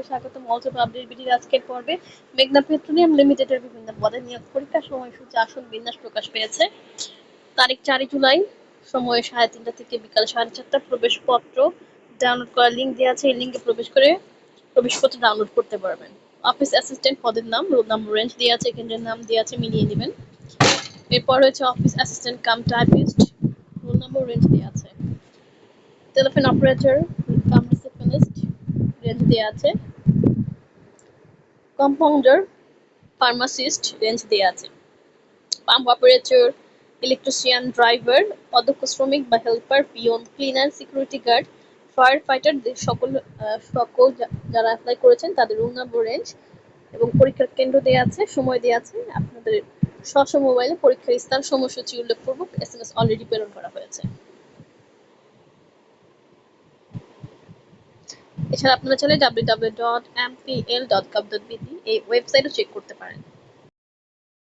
দর্শকদের স্বাগত মঞ্চ আপডেট বিটির আজকের পর্বে মেঘনা পেট্রোলিয়াম লিমিটেডের বিভিন্ন পদে নিয়োগ পরীক্ষার সময়সূচি আসন বিন্যাস প্রকাশ পেয়েছে। তারিখ চারই জুলাই, সময় সাড়ে তিনটা থেকে বিকাল সাড়ে চারটা। প্রবেশপত্র ডাউনলোড করার লিঙ্ক দেওয়া আছে। এই লিঙ্কে প্রবেশ করে প্রবেশপত্র ডাউনলোড করতে পারবেন। অফিস অ্যাসিস্ট্যান্ট পদের নাম, রোল রেঞ্জ দেওয়া আছে, কেন্দ্রের নাম দেওয়া আছে, মিলিয়ে নেবেন। এরপর রয়েছে office assistant cum typist roll number range দেওয়া আছে। Telephone operator cum receptionist range দেওয়া আছে। কম্পাউন্ডার ফার্মাসিস্ট রেঞ্জ দেওয়া আছে। পাম্প অপারেটর ইলেকট্রিশিয়ান ড্রাইভার অধ্যক্ষ শ্রমিক বা helper peon cleaner security guard firefighter সকল সকল যারা অ্যাপ্লাই করেছেন তাদের রোল নাম্বার রেঞ্জ এবং পরীক্ষার কেন্দ্র দেওয়া আছে, সময় দেওয়া আছে। আপনাদের স্ব মোবাইলে পরীক্ষার স্থান সময়সূচি উল্লেখপূর্বক এস এম এস অলরেডি প্রেরণ করা হয়েছে। এছাড়া আপনারা চাইলে W W dot M P L dot com dot BD এই ওয়েবসাইটও চেক করতে পারেন।